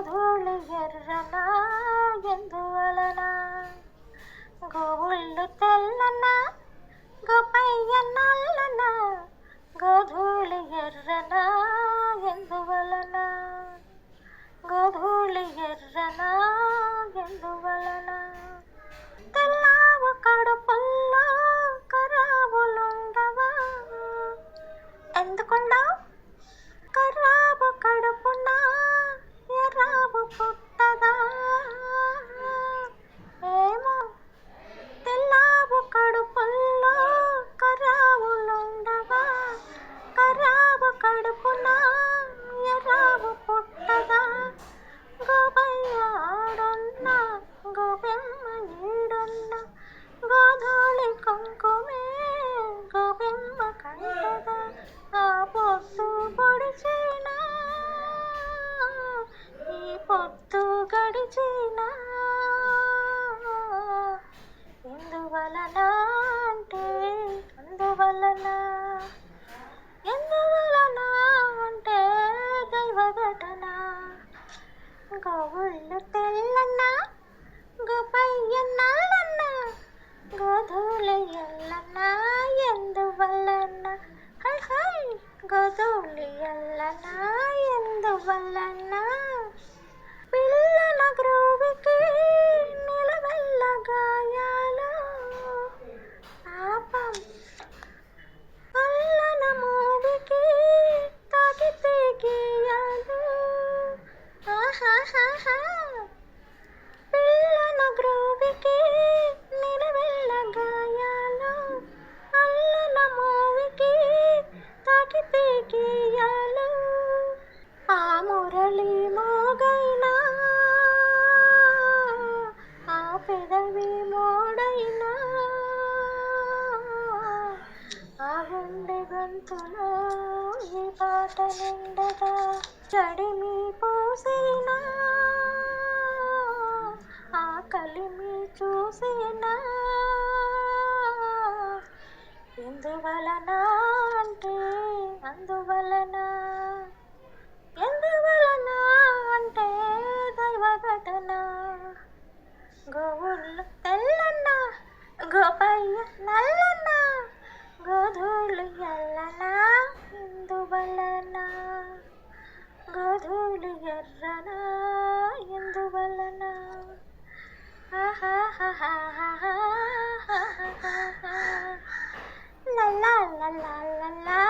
ధూళి ఎర్రనా ఎందువలన? గోవుళ్ళు తెల్లనా? గోపయ్య నల్లనా? గోధూళి ఎర్రనా? గోవుళ్ళు తెల్లన్న గోపయ్యన్నాలన్న గోధూలయ్యల్లన్న ఎందువల్లన్న? హాయ్ హాయ్ గోధూలయ్యల్లన్న ఎందువల్లన్నా? పేకియాలో ఆ ఆ పెదవి మోడైనా ఆ ఈ నిండగా చడిమి ఆ కలిమి చూసేనా? ఎందువలన నల్లన? గోధులు ఎల్లన ఇందువలన గోధులు ఎర్రన? ఇందువలన la la la la la